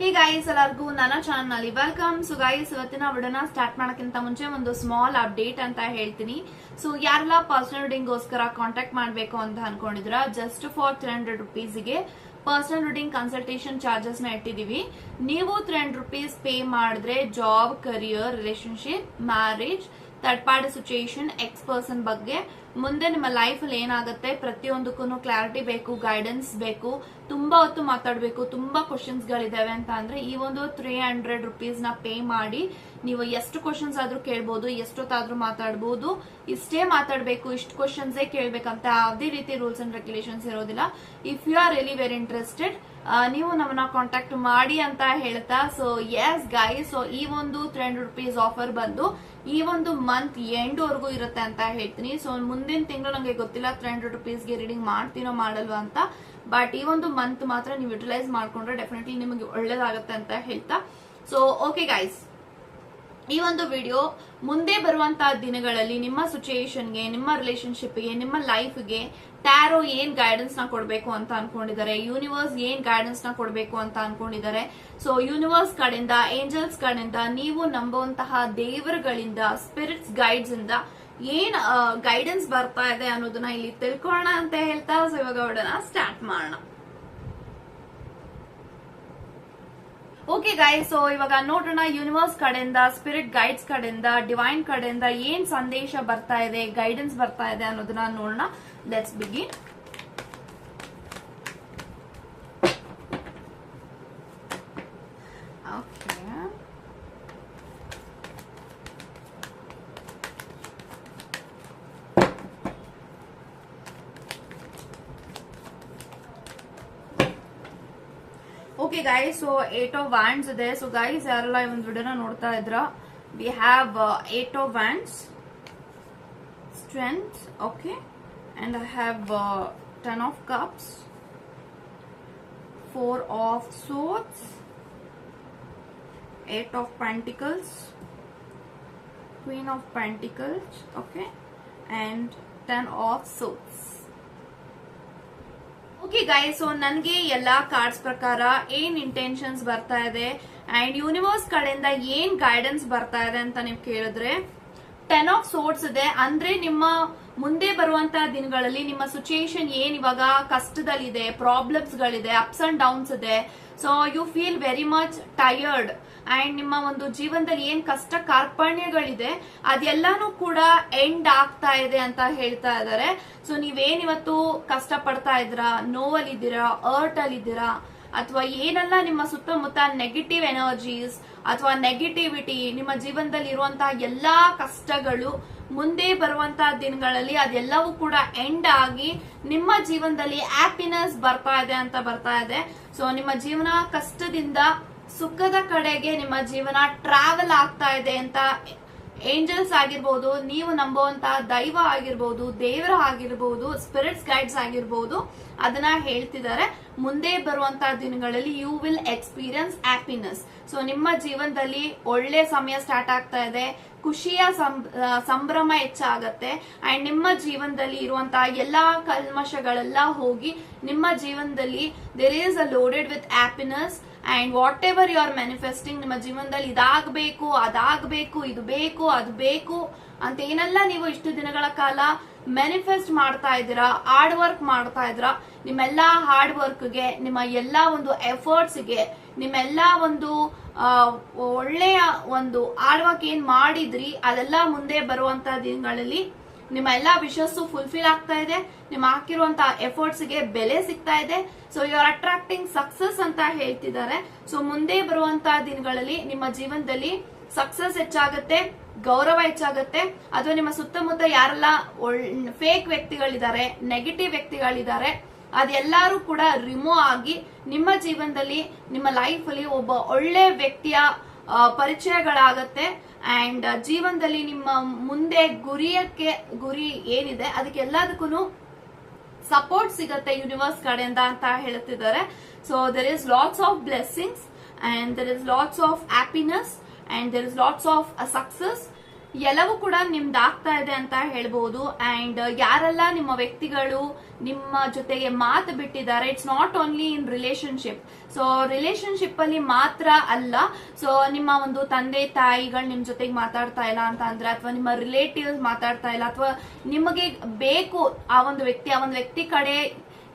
Hey guys ಎಲ್ಲರಿಗೂ ನನ್ನ ಚಾನಲ್ನಲ್ಲಿ ವೆಲ್ಕಮ್ ಸೊ ಗಾಯಸ್ ಇವತ್ತಿನ ವಿಡಿಯೋನ ಸ್ಟಾರ್ಟ್ ಮಾಡೋಕ್ಕಿಂತ ಮುಂಚೆ ಒಂದು ಸ್ಮಾಲ್ ಅಪ್ಡೇಟ್ ಅಂತ ಹೇಳ್ತೀನಿ. ಸೊ ಯಾರೆಲ್ಲ ಪರ್ಸನಲ್ ರೀಡಿಂಗ್ಗೋಸ್ಕರ ಕಾಂಟ್ಯಾಕ್ಟ್ ಮಾಡಬೇಕು ಅಂತ ಅನ್ಕೊಂಡಿದ್ರ ಜಸ್ಟ್ ಫಾರ್ ತ್ರೀ ಹಂಡ್ರೆಡ್ ರುಪೀಸ್ಗೆ ಪರ್ಸನಲ್ ರೀಡಿಂಗ್ ಕನ್ಸಲ್ಟೇಷನ್ ಚಾರ್ಜಸ್ನ ಇಟ್ಟಿದೀವಿ ನೀವು ತ್ರೀ ಹಂಡ್ರೆಡ್ ರುಪೀಸ್ ಪೇ ಮಾಡಿದ್ರೆ job career relationship marriage third party situation ex person ಬಗ್ಗೆ. ಮುಂದೆ ನಿಮ್ಮ ಲೈಫ್ ಅಲ್ಲಿ ಏನಾಗುತ್ತೆ? ಪ್ರತಿಯೊಂದಕ್ಕೂ ಕ್ಲಾರಿಟಿ ಬೇಕು ಗೈಡೆನ್ಸ್ ಬೇಕು. ತುಂಬಾ ಹೊತ್ತು ಮಾತಾಡಬೇಕು, ತುಂಬಾ ಕ್ವಶನ್ಸ್ ಗಳಿದಾವೆ ಅಂತ ಅಂದ್ರೆ ಈ ಒಂದು ತ್ರೀ ಹಂಡ್ರೆಡ್ ರುಪೀಸ್ನ ಪೇ ಮಾಡಿ ನೀವು ಎಷ್ಟು ಕ್ವಶನ್ಸ್ ಆದ್ರೂ ಕೇಳ್ಬೋದು, ಎಷ್ಟೊತ್ತಾದ್ರೂ ಮಾತಾಡಬಹುದು ಇಷ್ಟೇ ಮಾತಾಡಬೇಕು, ಇಷ್ಟು ಕ್ವಶನ್ಸೇ ಕೇಳ್ಬೇಕಂತ ಯಾವುದೇ ರೀತಿ ರೂಲ್ಸ್ ಅಂಡ್ ರೆಗ್ಯುಲೇಷನ್ಸ್ ಇರೋದಿಲ್ಲ. If you are really very interested ನೀವು ನಮ್ಮನ್ನ ಕಾಂಟ್ಯಾಕ್ಟ್ ಮಾಡಿ ಅಂತ ಹೇಳ್ತಾ ಸೊ ಎಸ್ ಗೈ ಸೊ ಈ ಒಂದು ತ್ರೀ ಹಂಡ್ರೆಡ್ ರುಪೀಸ್ ಆಫರ್ ಬಂದು ಈ ಒಂದು ಮಂತ್ ಎಂಡ್ ವರೆಗೂ ಇರುತ್ತೆ ಅಂತ ಹೇಳ್ತೀನಿ. ಸೊ ಮುಂದಿನ ತಿಂಗಳು ನಂಗೆ ಗೊತ್ತಿಲ್ಲ ತ್ರೀ ಹಂಡ್ರೆಡ್ ರುಪೀಸ್ಗೆ ರೀಡಿಂಗ್ ಮಾಡ್ತೀನೋ ಮಾಡಲ್ವಾ ಅಂತ. ಬಟ್ ಈ ಒಂದು ಮಂತ್ ಮಾತ್ರ ನೀವು ಯುಟಿಲೈಸ್ ಮಾಡ್ಕೊಂಡ್ರೆ ಡೆಫಿನೆಟ್ಲಿ ನಿಮಗೆ ಒಳ್ಳೇದಾಗುತ್ತೆ ಅಂತ ಹೇಳ್ತಾ. ಸೊ ಓಕೆ ಗೈಸ್ ಈ ಒಂದು ವಿಡಿಯೋ ಮುಂದೆ ಬರುವಂತಹ ದಿನಗಳಲ್ಲಿ ನಿಮ್ಮ ಸಿಚುಯೇಷನ್ಗೆ ನಿಮ್ಮ ರಿಲೇಶನ್ಶಿಪ್ಗೆ ನಿಮ್ಮ ಲೈಫ್ಗೆ ಟ್ಯಾರೋ ಏನ್ ಗೈಡೆನ್ಸ್ನ ಕೊಡಬೇಕು ಅಂತ ಅನ್ಕೊಂಡಿದ್ದಾರೆ? ಯೂನಿವರ್ಸ್ ಏನ್ ಗೈಡೆನ್ಸ್ನ ಕೊಡಬೇಕು ಅಂತ ಅನ್ಕೊಂಡಿದ್ದಾರೆ? ಸೊ ಯೂನಿವರ್ಸ್ ಕಡೆಯಿಂದ ಏಂಜಲ್ಸ್ ಕಡೆಯಿಂದ ನೀವು ನಂಬುವಂತಹ ದೇವರುಗಳಿಂದ ಸ್ಪಿರಿಟ್ಸ್ ಗೈಡ್ಸ್ ಇಂದ ಏನ್ ಗೈಡೆನ್ಸ್ ಬರ್ತಾ ಇದೆ ಅನ್ನೋದನ್ನ ಇಲ್ಲಿ ತಿಳ್ಕೊಳ್ಳೋಣ ಅಂತ ಹೇಳ್ತಾ ಸೊ ಇವಾಗ ಸ್ಟಾರ್ಟ್ ಮಾಡೋಣ. ಓಕೆ ಗೈಸ್ ಸೊ ಇವಾಗ ನೋಡೋಣ ಯೂನಿವರ್ಸ್ ಕಡೆಯಿಂದ ಸ್ಪಿರಿಟ್ ಗೈಡ್ಸ್ ಕಡೆಯಿಂದ ಡಿವೈನ್ ಕಡೆಯಿಂದ ಏನ್ ಸಂದೇಶ ಬರ್ತಾ ಇದೆ ಗೈಡೆನ್ಸ್ ಬರ್ತಾ ಇದೆ ಅನ್ನೋದನ್ನ ನೋಡೋಣ. Let's begin okay okay guys so eight of wands ಇದೆ ಸೊ ಗೈಸ್ ಯಾರೆಲ್ಲ ಈ ಒಂದು ವಿಡಿಯೋನ ನೋಡ್ತಾ ಇದ್ರ? We have eight of wands strength okay and I have ten of cups four of swords eight of pentacles queen of pentacles okay and ten of swords okay guys so ನನಗೆ ಎಲ್ಲಾ cards ಪ್ರಕಾರ ಏನ್ intentions ಬರ್ತಾ ಇದೆ? And universe ಕಡೆಯಿಂದ ಏನ್ guidance ಬರ್ತಾ ಇದೆ ಅಂತ ನೀವು ಕೇಳಿದ್ರೆ? ಟೆನ್ ಆಫ್ ಸೋರ್ಟ್ಸ್ ಇದೆ. ಅಂದ್ರೆ ನಿಮ್ಮ ಮುಂದೆ ಬರುವಂತ ದಿನಗಳಲ್ಲಿ ನಿಮ್ಮ ಸಿಚುಯೇಷನ್ ಏನ್ ಇವಾಗ ಕಷ್ಟದಲ್ಲಿದೆ ಪ್ರಾಬ್ಲಮ್ಸ್ ಗಳಿದೆ ಅಪ್ಸ್ ಅಂಡ್ ಡೌನ್ಸ್ ಇದೆ. So you feel very much tired and ನಿಮ್ಮ ಒಂದು ಜೀವನದಲ್ಲಿ ಏನ್ ಕಷ್ಟ ಕಾರ್ಪಣ್ಯಗಳಿದೆ, ಅದೆಲ್ಲಾನು ಕೂಡ ಎಂಡ್ ಆಗ್ತಾ ಇದೆ ಅಂತ ಹೇಳ್ತಾ ಇದ್ದಾರೆ. ಸೊ ನೀವೇನ್ ಇವತ್ತು ಕಷ್ಟ ಪಡ್ತಾ ಇದ್ದೀರಾ? ನೋವಲ್ಲಿದ್ದೀರಾ? ಅರ್ಟ್ ಅಲ್ಲಿದ್ದೀರಾ? ಅಥವಾ ಏನೆಲ್ಲ ನಿಮ್ಮ ಸುತ್ತಮುತ್ತ ನೆಗೆಟಿವ್ ಎನರ್ಜೀಸ್ ಅಥವಾ ನೆಗೆಟಿವಿಟಿ ನಿಮ್ಮ ಜೀವನದಲ್ಲಿ ಇರುವಂತಹ ಎಲ್ಲಾ ಕಷ್ಟಗಳು ಮುಂದೆ ಬರುವಂತಹ ದಿನಗಳಲ್ಲಿ ಅದೆಲ್ಲವೂ ಕೂಡ ಎಂಡ್ ಆಗಿ ನಿಮ್ಮ ಜೀವನದಲ್ಲಿ ಹ್ಯಾಪಿನೆಸ್ ಬರ್ತಾ ಇದೆ ಅಂತ ಬರ್ತಾ ಇದೆ. ಸೊ ನಿಮ್ಮ ಜೀವನ ಕಷ್ಟದಿಂದ ಸುಖದ ಕಡೆಗೆ ನಿಮ್ಮ ಜೀವನ ಟ್ರಾವೆಲ್ ಆಗ್ತಾ ಇದೆ ಅಂತ ಏಂಜಲ್ಸ್ ಆಗಿರ್ಬೋದು, ನೀವು ನಂಬುವಂತ ದೈವ ಆಗಿರ್ಬೋದು, ದೇವರ ಆಗಿರ್ಬೋದು ಸ್ಪಿರಿಟ್ಸ್ ಗೈಡ್ಸ್ ಆಗಿರ್ಬೋದು, ಅದನ್ನ ಹೇಳ್ತಿದ್ದಾರೆ. ಮುಂದೆ ಬರುವಂತಹ ದಿನಗಳಲ್ಲಿ you will experience happiness so ನಿಮ್ಮ ಜೀವನದಲ್ಲಿ ಒಳ್ಳೆ ಸಮಯ ಸ್ಟಾರ್ಟ್ ಆಗ್ತಾ ಇದೆ. ಖುಷಿಯ ಸಂಭ್ರಮ ಹೆಚ್ಚಾಗತ್ತೆ. ಅಂಡ್ ನಿಮ್ಮ ಜೀವನದಲ್ಲಿ ಇರುವಂತಹ ಎಲ್ಲಾ ಕಲ್ಮಶಗಳೆಲ್ಲ ಹೋಗಿ ನಿಮ್ಮ ಜೀವನದಲ್ಲಿ there is a loaded with happiness and whatever you are manifesting ನಿಮ್ಮ ಜೀವನದಲ್ಲಿ ಇದಾಗಬೇಕು, ಅದಾಗಬೇಕು, ಇದು ಬೇಕು, ಅದು ಬೇಕು ಅಂತ ಏನೆಲ್ಲ ನೀವು ಇಷ್ಟು ದಿನಗಳ ಕಾಲ ಮ್ಯಾನಿಫೆಸ್ಟ್ ಮಾಡ್ತಾ ಇದ್ದೀರಾ ಹಾರ್ಡ್ ವರ್ಕ್ ಮಾಡ್ತಾ ಇದ್ದೀರಾ, ನಿಮ್ಮೆಲ್ಲ ಹಾರ್ಡ್ ವರ್ಕ್ಗೆ ನಿಮ್ಮ ಎಲ್ಲ ಒಂದು ಎಫರ್ಟ್ಸ್ಗೆ ನಿಮ್ಮೆಲ್ಲ ಒಂದು ಒಳ್ಳೆಯ ಒಂದು ಹಾರ್ಡ್ ವರ್ಕ್ ಏನು ಮಾಡಿದ್ರಿ, ಅದೆಲ್ಲ ಮುಂದೆ ಬರುವಂತ ದಿನಗಳಲ್ಲಿ ನಿಮ್ಮ ಎಲ್ಲಾ ವಿಶಸ್ಸು ಫುಲ್ಫಿಲ್ ಆಗ್ತಾ ಇದೆ. ನಿಮ್ಮ ಹಾಕಿರುವಂತ ಎಫರ್ಟ್ಸ್ಗೆ ಬೆಲೆ ಸಿಗ್ತಾ ಇದೆ. So you are attracting success ಅಂತ ಹೇಳ್ತಿದ್ದಾರೆ. ಸೊ ಮುಂದೆ ಬರುವಂತ ದಿನಗಳಲ್ಲಿ ನಿಮ್ಮ ಜೀವನದಲ್ಲಿ ಸಕ್ಸಸ್ ಹೆಚ್ಚಾಗುತ್ತೆ, ಗೌರವ ಹೆಚ್ಚಾಗುತ್ತೆ. ಅಥವಾ ನಿಮ್ಮ ಸುತ್ತಮುತ್ತ ಯಾರೆಲ್ಲ ಫೇಕ್ ವ್ಯಕ್ತಿಗಳಿದ್ದಾರೆ ನೆಗೆಟಿವ್ ವ್ಯಕ್ತಿಗಳಿದ್ದಾರೆ, ಅದೆಲ್ಲರೂ ಕೂಡ ರಿಮೂವ್ ಆಗಿ ನಿಮ್ಮ ಜೀವನದಲ್ಲಿ ನಿಮ್ಮ ಲೈಫ್ ಅಲ್ಲಿ ಒಬ್ಬ ಒಳ್ಳೆ ವ್ಯಕ್ತಿಯ ಪರಿಚಯಗಳಾಗತ್ತೆ. ಅಂಡ್ ಜೀವನದಲ್ಲಿ ನಿಮ್ಮ ಮುಂದೆ ಗುರಿಯಕ್ಕೆ, ಗುರಿ ಏನಿದೆ, ಅದಕ್ಕೆ ಎಲ್ಲದಕ್ಕೂ ಸಪೋರ್ಟ್ ಸಿಗತ್ತೆ ಯೂನಿವರ್ಸ್ ಕಡೆಯಿಂದ ಅಂತ ಹೇಳ್ತಿದ್ದಾರೆ so there is lots of blessings and there is lots of happiness and there is lots of success ಎಲ್ಲವೂ ಕೂಡ ನಿಮ್ದಾಗ್ತಾ ಇದೆ ಅಂತ ಹೇಳ್ಬೋದು. ಅಂಡ್ ಯಾರೆಲ್ಲ ನಿಮ್ಮ ವ್ಯಕ್ತಿಗಳು ನಿಮ್ಮ ಜೊತೆಗೆ ಮಾತು ಬಿಟ್ಟಿದ್ದಾರೆ it's not only in relationship so relationship ಅಲ್ಲಿ ಮಾತ್ರ ಅಲ್ಲ. ಸೊ ನಿಮ್ಮ ಒಂದು ತಂದೆ, ತಾಯಿಗಳು ನಿಮ್ ಜೊತೆಗೆ ಮಾತಾಡ್ತಾ ಇಲ್ಲ ಅಂತ ಅಂದ್ರೆ, ಅಥವಾ ನಿಮ್ಮ ರಿಲೇಟಿವ್ಸ್ ಮಾತಾಡ್ತಾ ಇಲ್ಲ, ಅಥವಾ ನಿಮಗೆ ಬೇಕು ಆ ಒಂದು ವ್ಯಕ್ತಿ, ಆ ಒಂದು ವ್ಯಕ್ತಿ ಕಡೆ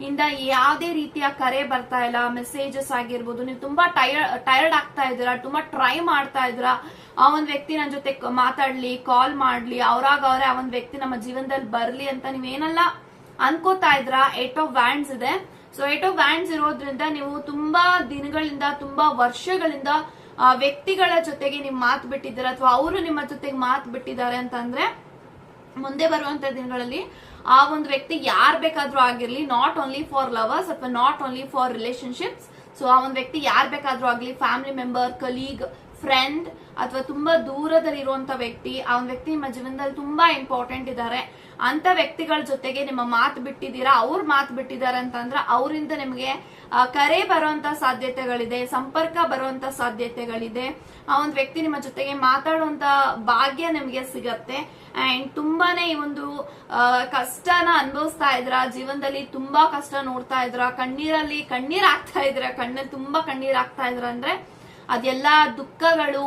ಇಂದ ಯಾವುದೇ ರೀತಿಯ ಕರೆ ಬರ್ತಾ ಇಲ್ಲ ಮೆಸೇಜಸ್ ಆಗಿರ್ಬೋದು, ನೀವು ತುಂಬಾ ಟೈರ್ಡ್ ಟೈರ್ಡ್ ಆಗ್ತಾ ಇದ್ದೀರಾ, ತುಂಬಾ ಟ್ರೈ ಮಾಡ್ತಾ ಇದ್ದೀರಾ, ಆ ಒಂದು ವ್ಯಕ್ತಿ ನನ್ನ ಜೊತೆ ಮಾತಾಡ್ಲಿ ಕಾಲ್ ಮಾಡ್ಲಿ ಅವ್ರಾಗ ಅವರೇ ಆ ಒಂದು ವ್ಯಕ್ತಿ ನಮ್ಮ ಜೀವನದಲ್ಲಿ ಬರ್ಲಿ ಅಂತ ನೀವೇನೆಲ್ಲ ಅನ್ಕೋತಾ ಇದ್ರ ಏಟ್ ಆಫ್ ವ್ಯಾಂಡ್ಸ್ ಇದೆ. ಸೊ ಏಟ್ ಆಫ್ ವ್ಯಾಂಡ್ಸ್ ಇರೋದ್ರಿಂದ ನೀವು ತುಂಬಾ ದಿನಗಳಿಂದ, ತುಂಬಾ ವರ್ಷಗಳಿಂದ ವ್ಯಕ್ತಿಗಳ ಜೊತೆಗೆ ನೀವು ಮಾತು ಬಿಟ್ಟಿದ್ದೀರಾ, ಅಥವಾ ಅವರು ನಿಮ್ಮ ಜೊತೆಗೆ ಮಾತು ಬಿಟ್ಟಿದ್ದಾರೆ ಅಂತಂದ್ರೆ, ಮುಂದೆ ಬರುವಂತ ದಿನಗಳಲ್ಲಿ ಆ ಒಂದು ವ್ಯಕ್ತಿ ಯಾರು ಬೇಕಾದ್ರೂ ಆಗಿರ್ಲಿ ನಾಟ್ ಓನ್ಲಿ ಫಾರ್ ಲವರ್ಸ್ ಅಥವಾ not only for relationships so ಆ ಒಂದು ವ್ಯಕ್ತಿ ಯಾರು ಬೇಕಾದ್ರೂ ಆಗಲಿ ಫ್ಯಾಮಿಲಿ ಮೆಂಬರ್ ಕಲೀಗ್ ಫ್ರೆಂಡ್ ಅಥವಾ ತುಂಬಾ ದೂರದಲ್ಲಿ ಇರುವಂತ ವ್ಯಕ್ತಿ ಆ ವ್ಯಕ್ತಿ ನಿಮ್ಮ ಜೀವನದಲ್ಲಿ ತುಂಬಾ ಇಂಪಾರ್ಟೆಂಟ್ ಇದ್ದಾರೆ ಅಂತ ವ್ಯಕ್ತಿಗಳ ಜೊತೆಗೆ ನಿಮ್ಮ ಮಾತು ಬಿಟ್ಟಿದ್ದೀರಾ, ಅವ್ರ ಮಾತು ಬಿಟ್ಟಿದ್ದಾರೆ ಅಂತಂದ್ರೆ ಅವರಿಂದ ನಿಮಗೆ ಕರೆ ಬರುವಂತ ಸಾಧ್ಯತೆಗಳಿದೆ, ಸಂಪರ್ಕ ಬರುವಂತ ಸಾಧ್ಯತೆಗಳಿದೆ. ಆ, ಒಂದು ವ್ಯಕ್ತಿ ನಿಮ್ಮ ಜೊತೆಗೆ ಮಾತಾಡುವಂತ ಭಾಗ್ಯ ನಿಮಗೆ ಸಿಗತ್ತೆ. ಅಂಡ್ ತುಂಬಾನೇ ಈ ಒಂದು ಕಷ್ಟನ ಅನುಭವಿಸ್ತಾ ಇದ್ರ, ಜೀವನದಲ್ಲಿ ತುಂಬಾ ಕಷ್ಟ ನೋಡ್ತಾ ಇದ್ರ, ಕಣ್ಣೀರಲ್ಲಿ ಕಣ್ಣೀರ್ ಆಗ್ತಾ ಇದ್ರ, ಕಣ್ಣಲ್ಲಿ ತುಂಬಾ ಕಣ್ಣೀರ್ ಆಗ್ತಾ ಇದ್ರ ಅಂದ್ರೆ ಅದೆಲ್ಲ ದುಃಖಗಳು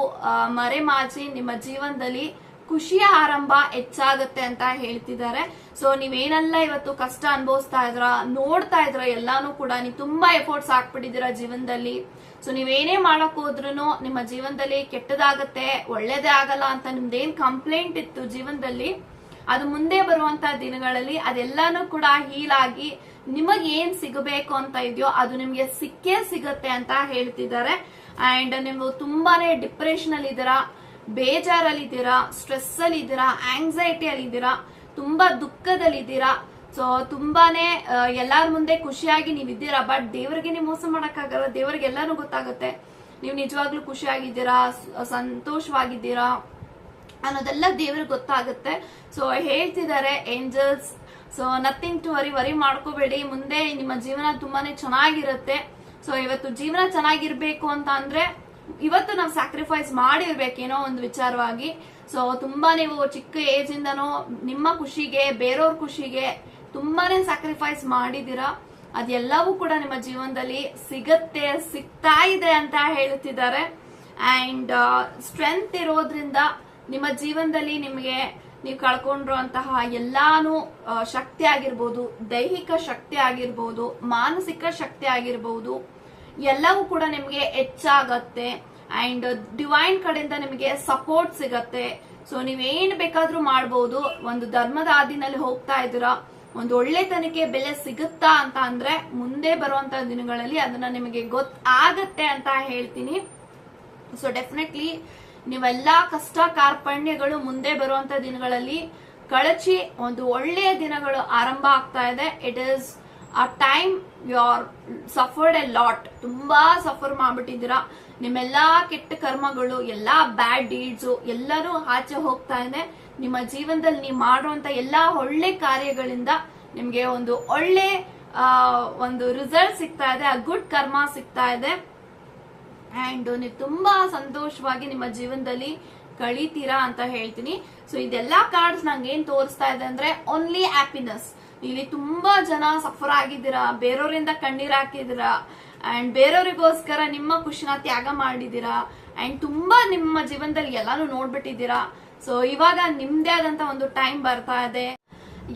ಮರೆಮಾಚಿ ನಿಮ್ಮ ಜೀವನದಲ್ಲಿ ಖುಷಿಯ ಆರಂಭ ಹೆಚ್ಚಾಗತ್ತೆ ಅಂತ ಹೇಳ್ತಿದ್ದಾರೆ. ಸೊ ನೀವೇನೆಲ್ಲ ಇವತ್ತು ಕಷ್ಟ ಅನುಭವಿಸ್ತಾ ಇದ್ರ, ನೋಡ್ತಾ ಇದ್ರ, ಎಲ್ಲಾನು ಕೂಡ ನೀವು ತುಂಬಾ ಎಫರ್ಟ್ಸ್ ಹಾಕ್ಬಿಟ್ಟಿದ್ದೀರಾ ಜೀವನದಲ್ಲಿ. ಸೊ ನೀವೇನೇ ಮಾಡಕ್ ಹೋದ್ರು ನಿಮ್ಮ ಜೀವನದಲ್ಲಿ ಕೆಟ್ಟದಾಗತ್ತೆ, ಒಳ್ಳೇದೇ ಆಗಲ್ಲ ಅಂತ ನಿಮ್ದೇನ್ ಕಂಪ್ಲೇಂಟ್ ಇತ್ತು ಜೀವನದಲ್ಲಿ, ಅದು ಮುಂದೆ ಬರುವಂತ ದಿನಗಳಲ್ಲಿ ಅದೆಲ್ಲಾನು ಕೂಡ ಹೀಲ್ ಆಗಿ ನಿಮಗ್ ಏನ್ ಸಿಗಬೇಕು ಅಂತ ಇದೆಯೋ ಅದು ನಿಮ್ಗೆ ಸಿಕ್ಕೇ ಸಿಗತ್ತೆ ಅಂತ ಹೇಳ್ತಿದ್ದಾರೆ. ಅಂಡ್ ನೀವು ತುಂಬಾನೇ ಡಿಪ್ರೆಷನ್ ಅಲ್ಲಿ ಇದ್ದೀರಾ, ಬೇಜಾರಲ್ಲಿ ಇದ್ದೀರಾ ಸ್ಟ್ರೆಸ್ ಅಲ್ಲಿ ಇದ್ದೀರಾ ಆಂಗ್ಸೈಟಿ ಅಲ್ಲಿ ಇದ್ದೀರಾ, ತುಂಬಾ ದುಃಖದಲ್ಲಿ ಇದ್ದೀರಾ. ಸೊ ತುಂಬಾನೇ ಎಲ್ಲಾರ ಮುಂದೆ ಖುಷಿಯಾಗಿ ನೀವು ಇದ್ದೀರಾ. ಬಟ್ ದೇವರಿಗೆ ನೀವು ಮೋಸ ಮಾಡಕ್ಕಾಗಲ್ಲ. ದೇವರಿಗೆ ಎಲ್ಲಾನು ಗೊತ್ತಾಗುತ್ತೆ. ನೀವು ನಿಜವಾಗ್ಲೂ ಖುಷಿಯಾಗಿದ್ದೀರಾ ಸಂತೋಷವಾಗಿದ್ದೀರಾ ಅನ್ನೋದೆಲ್ಲ ದೇವ್ರಿಗೆ ಗೊತ್ತಾಗುತ್ತೆ. ಸೊ ಹೇಳ್ತಿದ್ದಾರೆ angels so nothing to worry worry ಮಾಡ್ಕೋಬೇಡಿ. ಮುಂದೆ ನಿಮ್ಮ ಜೀವನ ತುಂಬಾನೇ ಚೆನ್ನಾಗಿರುತ್ತೆ. ಸೊ ಇವತ್ತು ಜೀವನ ಚೆನ್ನಾಗಿರ್ಬೇಕು ಅಂತ ಅಂದ್ರೆ ಇವತ್ತು ನಾವು ಸ್ಯಾಕ್ರಿಫೈಸ್ ಮಾಡಿರ್ಬೇಕೇನೋ ಒಂದು ವಿಚಾರವಾಗಿ. ಸೊ ತುಂಬಾ ನೀವು ಚಿಕ್ಕ ಏಜ್ ಇಂದನೋ ನಿಮ್ಮ ಖುಷಿಗೆ ಬೇರೆಯವ್ರ ಖುಷಿಗೆ ತುಂಬಾನೇ ಸ್ಯಾಕ್ರಿಫೈಸ್ ಮಾಡಿದೀರಾ. ಅದೆಲ್ಲವೂ ಕೂಡ ನಿಮ್ಮ ಜೀವನದಲ್ಲಿ ಸಿಗತ್ತೆ, ಸಿಗ್ತಾ ಇದೆ ಅಂತ ಹೇಳುತ್ತಿದ್ದಾರೆ. ಅಂಡ್ ಸ್ಟ್ರೆಂತ್ ಇರೋದ್ರಿಂದ ನಿಮ್ಮ ಜೀವನದಲ್ಲಿ ನಿಮಗೆ ನೀವು ಕಳ್ಕೊಂಡಿರುವಂತಹ ಎಲ್ಲಾನು ಶಕ್ತಿ ಆಗಿರ್ಬೋದು, ದೈಹಿಕ ಶಕ್ತಿ ಆಗಿರ್ಬೋದು, ಮಾನಸಿಕ ಶಕ್ತಿ ಆಗಿರ್ಬೋದು ಎಲ್ಲವೂ ಕೂಡ ನಿಮಗೆ ಹೆಚ್ಚಾಗತ್ತೆ. ಅಂಡ್ ಡಿವೈನ್ ಕಡೆಯಿಂದ ನಿಮಗೆ ಸಪೋರ್ಟ್ ಸಿಗತ್ತೆ. ಸೊ ನೀವೇನ್ ಬೇಕಾದ್ರೂ ಮಾಡಬಹುದು ಒಂದು ಧರ್ಮದ ಆದಿನಲ್ಲಿ ಹೋಗ್ತಾ ಇದ್ದೀರಾ, ಒಂದು ಒಳ್ಳೆತನಕ್ಕೆ ಬೆಲೆ ಸಿಗುತ್ತಾ ಅಂತ ಅಂದ್ರೆ ಮುಂದೆ ಬರುವಂತ ದಿನಗಳಲ್ಲಿ ಅದನ್ನ ನಿಮಗೆ ಗೊತ್ತಾಗತ್ತೆ ಅಂತ ಹೇಳ್ತೀನಿ. ಸೊ ಡೆಫಿನೆಟ್ಲಿ ನೀವೆಲ್ಲಾ ಕಷ್ಟ ಕಾರ್ಪಣ್ಯಗಳು ಮುಂದೆ ಬರುವಂತ ದಿನಗಳಲ್ಲಿ ಕಳಚಿ ಒಂದು ಒಳ್ಳೆಯ ದಿನಗಳು ಆರಂಭ ಆಗ್ತಾ ಇದೆ. It is a time you are suffered a lot ತುಂಬಾ ಸಫರ್ ಮಾಡ್ಬಿಟ್ಟಿದ್ದೀರಾ. ನಿಮ್ಮೆಲ್ಲಾ ಕೆಟ್ಟ ಕರ್ಮಗಳು, ಎಲ್ಲಾ ಬ್ಯಾಡ್ ಡೀಡ್ಸ್ ಎಲ್ಲರೂ ಆಚೆ ಹೋಗ್ತಾ ಇದೆ. ನಿಮ್ಮ ಜೀವನದಲ್ಲಿ ನೀವು ಮಾಡುವಂತ ಎಲ್ಲಾ ಒಳ್ಳೆ ಕಾರ್ಯಗಳಿಂದ ನಿಮ್ಗೆ ಒಂದು ಒಳ್ಳೆ ಒಂದು ರಿಸಲ್ಟ್ ಸಿಗ್ತಾ ಇದೆ, ಆ ಗುಡ್ ಕರ್ಮ ಸಿಗ್ತಾ ಇದೆ. ಅಂಡ್ ನೀವು ತುಂಬಾ ಸಂತೋಷವಾಗಿ ನಿಮ್ಮ ಜೀವನದಲ್ಲಿ ಕಳೀತೀರಾ ಅಂತ ಹೇಳ್ತೀನಿ. ಸೊ ಇದೆಲ್ಲಾ ಕಾರ್ಡ್ಸ್ ನಂಗೆ ಏನ್ ತೋರಿಸ್ತಾ ಇದೆ ಅಂದ್ರೆ ಓನ್ಲಿ ಹ್ಯಾಪಿನೆಸ್ ಇಲ್ಲಿ ತುಂಬಾ ಜನ ಸಫರ್ ಆಗಿದ್ದೀರಾ? ಬೇರೆಯವರಿಂದ ಕಣ್ಣೀರ್ ಹಾಕಿದಿರಾ ಅಂಡ್ ಬೇರೆಯವರಿಗೋಸ್ಕರ ನಿಮ್ಮ ಖುಷಿನ ತ್ಯಾಗ ಮಾಡಿದಿರಾ ಅಂಡ್ ತುಂಬಾ ನಿಮ್ಮ ಜೀವನದಲ್ಲಿ ಎಲ್ಲಾನು ನೋಡ್ಬಿಟ್ಟಿದ್ದೀರಾ? ಸೊ ಇವಾಗ ನಿಮ್ದೇ ಆದಂತ ಒಂದು ಟೈಮ್ ಬರ್ತಾ ಇದೆ.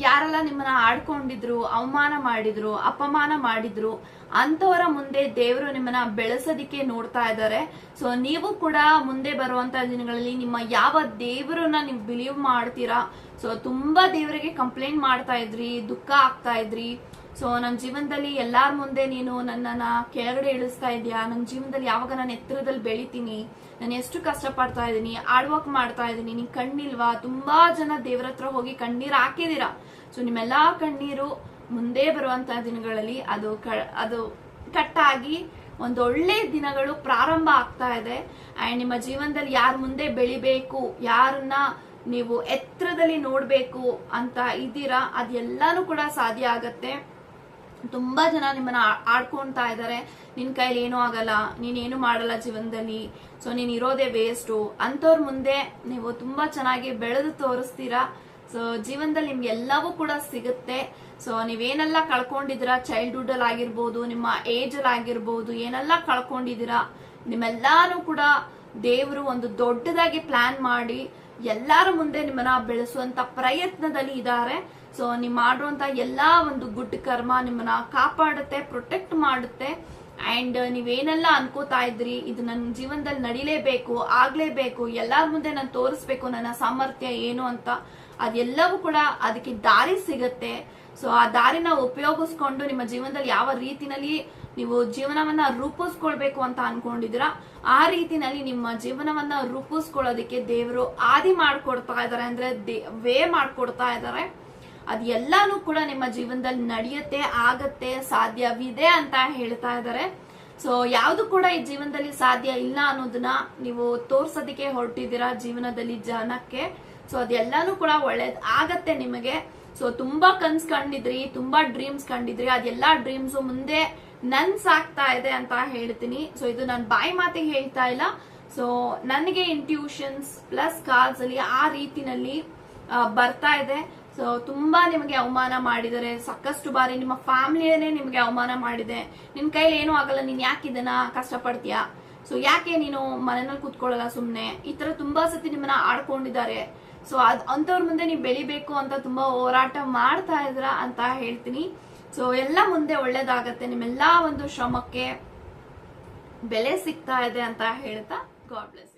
ಯಾರೆಲ್ಲ ನಿಮ್ಮನ್ನ ಆಡ್ಕೊಂಡಿದ್ರು, ಅವಮಾನ ಮಾಡಿದ್ರು, ಅಪಮಾನ ಮಾಡಿದ್ರು ಅಂತವರ ಮುಂದೆ ದೇವರು ನಿಮ್ಮನ್ನ ಬೆಳೆಸೋದಿಕ್ಕೆ ನೋಡ್ತಾ ಇದ್ದಾರೆ. ಸೊ ನೀವು ಕೂಡ ಮುಂದೆ ಬರುವಂತ ದಿನಗಳಲ್ಲಿ ನಿಮ್ಮ ಯಾವ ದೇವರನ್ನ ನೀವು ಬಿಲೀವ್ ಮಾಡ್ತೀರಾ? ಸೊ ತುಂಬಾ ದೇವರಿಗೆ ಕಂಪ್ಲೇಂಟ್ ಮಾಡ್ತಾ ಇದ್ರಿ, ದುಃಖ ಆಗ್ತಾ ಇದ್ರಿ. ಸೊ ನನ್ನ ಜೀವನದಲ್ಲಿ ಎಲ್ಲಾರ ಮುಂದೆ ನೀನು ನನ್ನನ್ನ ಕೆಳಗಡೆ ಇಳಿಸ್ತಾ ಇದೀಯಾ? ನನ್ನ ಜೀವನದಲ್ಲಿ ಯಾವಾಗ ನಾನು ಎತ್ತರದಲ್ಲಿ ಬೆಳಿತೀನಿ? ನಾನು ಎಷ್ಟು ಕಷ್ಟಪಡ್ತಾ ಇದ್ದೀನಿ? ಹಾರ್ಡ್ ವರ್ಕ್ ಮಾಡ್ತಾ ಇದ್ದೀನಿ. ನಿನ್ ಕಣ್ಣಿಲ್ವಾ? ತುಂಬಾ ಜನ ದೇವ್ರ ಹತ್ರ ಹೋಗಿ ಕಣ್ಣೀರ್ ಹಾಕಿದೀರಾ? ಸೊ ನಿಮ್ಮೆಲ್ಲಾ ಕಣ್ಣೀರು ಮುಂದೆ ಬರುವಂತಹ ದಿನಗಳಲ್ಲಿ ಅದು ಅದು ಕಟ್ಟಾಗಿ ಒಂದು ಒಳ್ಳೆ ದಿನಗಳು ಪ್ರಾರಂಭ ಆಗ್ತಾ ಇದೆ. ಅಂಡ್ ನಿಮ್ಮ ಜೀವನದಲ್ಲಿ ಯಾರು ಮುಂದೆ ಬೆಳಿಬೇಕು, ಯಾರನ್ನ ನೀವು ಎತ್ತರದಲ್ಲಿ ನೋಡಬೇಕು ಅಂತ ಇದ್ದೀರಾ, ಅದೆಲ್ಲಾನು ಕೂಡ ಸಾಧ್ಯ ಆಗತ್ತೆ. ತುಂಬಾ ಜನ ನಿಮ್ಮನ್ನ ಆಡ್ಕೊಂತಾ ಇದ್ದಾರೆ. ನಿನ್ ಕೈಲಿ ಏನೂ ಆಗಲ್ಲ, ನೀನೇನು ಮಾಡಲ್ಲ ಜೀವನದಲ್ಲಿ ಸೊ ನೀನ್ ಇರೋದೇ ವೇಸ್ಟು ಅಂತವ್ರ ಮುಂದೆ ನೀವು ತುಂಬಾ ಚೆನ್ನಾಗಿ ಬೆಳೆದು ತೋರಿಸ್ತೀರಾ. ಸೊ ಜೀವನದಲ್ಲಿ ನಿಮ್ಗೆ ಎಲ್ಲವೂ ಕೂಡ ಸಿಗುತ್ತೆ. ಸೊ ನೀವೇನೆಲ್ಲ ಕಳ್ಕೊಂಡಿದ್ದೀರಾ? ಚೈಲ್ಡ್ಹುಡ್ ಅಲ್ಲಿ ಆಗಿರ್ಬೋದು, ನಿಮ್ಮ ಏಜ್ ಅಲ್ಲಿ ಆಗಿರ್ಬೋದು, ಏನೆಲ್ಲ ಕಳ್ಕೊಂಡಿದ್ದೀರಾ? ನಿಮ್ಮೆಲ್ಲಾನು ಕೂಡ ದೇವರು ಒಂದು ದೊಡ್ಡದಾಗಿ ಪ್ಲಾನ್ ಮಾಡಿ ಎಲ್ಲಾರ ಮುಂದೆ ನಿಮ್ಮನ್ನ ಬೆಳೆಸುವಂತ ಪ್ರಯತ್ನದಲ್ಲಿ ಇದ್ದಾರೆ. ಸೊ ನೀವು ಮಾಡುವಂತ ಎಲ್ಲಾ ಒಂದು ಗುಡ್ ಕರ್ಮ ನಿಮ್ಮನ್ನ ಕಾಪಾಡುತ್ತೆ ಪ್ರೊಟೆಕ್ಟ್ ಮಾಡುತ್ತೆ. ಅಂಡ್ ನೀವೇನೆಲ್ಲ ಅನ್ಕೋತಾ ಇದ್ರಿ ಇದು ನನ್ನ ಜೀವನದಲ್ಲಿ ನಡಿಲೇಬೇಕು, ಆಗ್ಲೇಬೇಕು, ಎಲ್ಲಾರ ಮುಂದೆ ನಾನು ತೋರಿಸ್ಬೇಕು ನನ್ನ ಸಾಮರ್ಥ್ಯ ಏನು ಅಂತ. ಅದೆಲ್ಲವೂ ಕೂಡ ಅದಕ್ಕೆ ದಾರಿ ಸಿಗುತ್ತೆ. ಸೊ ಆ ದಾರಿನ ಉಪಯೋಗಿಸ್ಕೊಂಡು ನಿಮ್ಮ ಜೀವನದಲ್ಲಿ ಯಾವ ರೀತಿನಲ್ಲಿ ನೀವು ಜೀವನವನ್ನ ರೂಪಿಸ್ಕೊಳ್ಬೇಕು ಅಂತ ಅನ್ಕೊಂಡಿದ್ದೀರಾ, ಆ ರೀತಿನಲ್ಲಿ ನಿಮ್ಮ ಜೀವನವನ್ನ ರೂಪಿಸ್ಕೊಳ್ಳೋದಕ್ಕೆ ದೇವರು ಆದಿ ಮಾಡ್ಕೊಡ್ತಾ ಇದಾರೆ ಅಂದ್ರೆ ವೇ ಮಾಡ್ಕೊಡ್ತಾ ಇದ್ದಾರೆ. ಅದ್ ಎಲ್ಲಾನು ಕೂಡ ನಿಮ್ಮ ಜೀವನದಲ್ಲಿ ನಡೆಯುತ್ತೆ, ಆಗತ್ತೆ, ಸಾಧ್ಯವಿದೆ ಅಂತ ಹೇಳ್ತಾ ಇದ್ದಾರೆ. ಸೊ ಯಾವ್ದು ಕೂಡ ಈ ಜೀವನದಲ್ಲಿ ಸಾಧ್ಯ ಇಲ್ಲ ಅನ್ನೋದನ್ನ ನೀವು ತೋರ್ಸೋದಕ್ಕೆ ಹೊರಟಿದ್ದೀರಾ ಜೀವನದಲ್ಲಿ ಜನಕ್ಕೆ. ಸೊ ಅದೆಲ್ಲಾನು ಕೂಡ ಒಳ್ಳೇದ್. ಆಗತ್ತೆ ನಿಮಗೆ. ಸೊ ತುಂಬಾ ಕನ್ಸ್ ಕಂಡಿದ್ರಿ, ತುಂಬಾ ಡ್ರೀಮ್ಸ್ ಕಂಡಿದ್ರಿ. ಅದೆಲ್ಲಾ ಡ್ರೀಮ್ಸ್ ಮುಂದೆ ನನ್ಸಾಗ್ತಾ ಇದೆ ಅಂತ ಹೇಳ್ತೀನಿ. ಸೊ ಇದು ನಾನು ಬಾಯಿ ಮಾತಿಗೆ ಹೇಳ್ತಾ ಇಲ್ಲ. ಸೊ ನನಗೆ ಇಂಟ್ಯೂಷನ್ಸ್ ಪ್ಲಸ್ ಕಾಲ್ಸ್ ಅಲ್ಲಿ ಆ ರೀತಿನಲ್ಲಿ ಬರ್ತಾ ಇದೆ. ಸೊ ತುಂಬಾ ನಿಮಗೆ ಅವಮಾನ ಮಾಡಿದರೆ, ಸಾಕಷ್ಟು ಬಾರಿ ನಿಮ್ಮ ಫ್ಯಾಮಿಲಿಯೇ ನಿಮಗೆ ಅವಮಾನ ಮಾಡಿದೆ. ನಿನ್ ಕೈಲಿ ಏನೂ ಆಗಲ್ಲ, ನೀನ್ ಯಾಕೆ ಇದನ್ನ ಕಷ್ಟಪಡ್ತೀಯಾ? ಸೊ ಯಾಕೆ ನೀನು ಮನೇಲಿ ಕೂತ್ಕೊಳ್ಳಲ್ಲ ಸುಮ್ನೆ? ಈ ತರ ತುಂಬಾ ಸತಿ ನಿಮ್ಮನ್ನ ಆಡ್ಕೊಂಡಿದ್ದಾರೆ. ಸೊ ಅದ್ ಅಂತವ್ರ ಮುಂದೆ ನೀವು ಬೆಳಿಬೇಕು ಅಂತ ತುಂಬಾ ಹೋರಾಟ ಮಾಡ್ತಾ ಇದ್ರ ಅಂತ ಹೇಳ್ತೀನಿ. ಸೊ ಎಲ್ಲ ಮುಂದೆ ಒಳ್ಳೇದಾಗತ್ತೆ. ನಿಮ್ಮೆಲ್ಲಾ ಒಂದು ಶ್ರಮಕ್ಕೆ ಬೆಲೆ ಸಿಗ್ತಾ ಇದೆ ಅಂತ ಹೇಳ್ತಾ. God bless